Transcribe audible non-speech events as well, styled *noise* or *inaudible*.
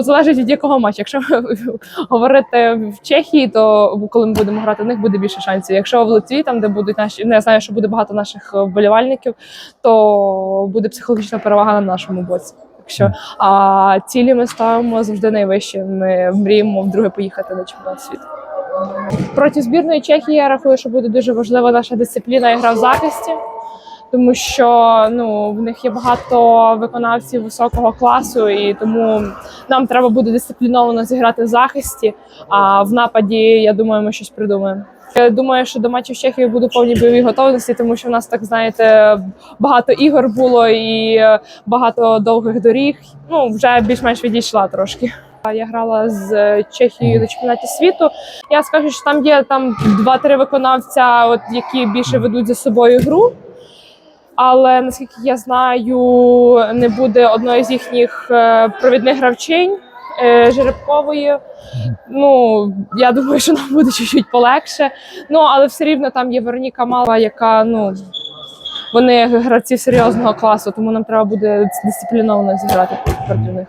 Залежить від якого матчу. Якщо *laughs* говорити в Чехії, то коли ми будемо грати, в них буде більше шансів. Якщо в Литві, там де будуть наші, не знаю, що буде багато наших вболівальників, то буде психологічна перевага на нашому боці. Якщо а цілі ми ставимо завжди найвище. Ми мріємо вдруге поїхати на чемпіонат світу. Проти збірної Чехії я рахую, що буде дуже важлива наша дисципліна і гра в захисті, тому що ну в них є багато виконавців високого класу, і тому нам треба буде дисципліновано зіграти в захисті. А в нападі, я думаю, ми щось придумаємо. Я думаю, що до матчів з Чехією буду в повній бойовій готовності, тому що в нас так знаєте багато ігор було і багато довгих доріг. Ну вже більш-менш відійшла трошки. Я грала з Чехією на чемпіонаті світу. Я скажу, що там є там два-три виконавця, от які більше ведуть за собою гру. Але наскільки я знаю, не буде одної з їхніх е, провідних гравчинь е, жеребкової. Ну я думаю, що нам буде чуть-чуть полегше. Ну але все рівно там є Вероніка Мала, яка ну вони гравці серйозного класу, тому нам треба буде дисципліновано зіграти проти них.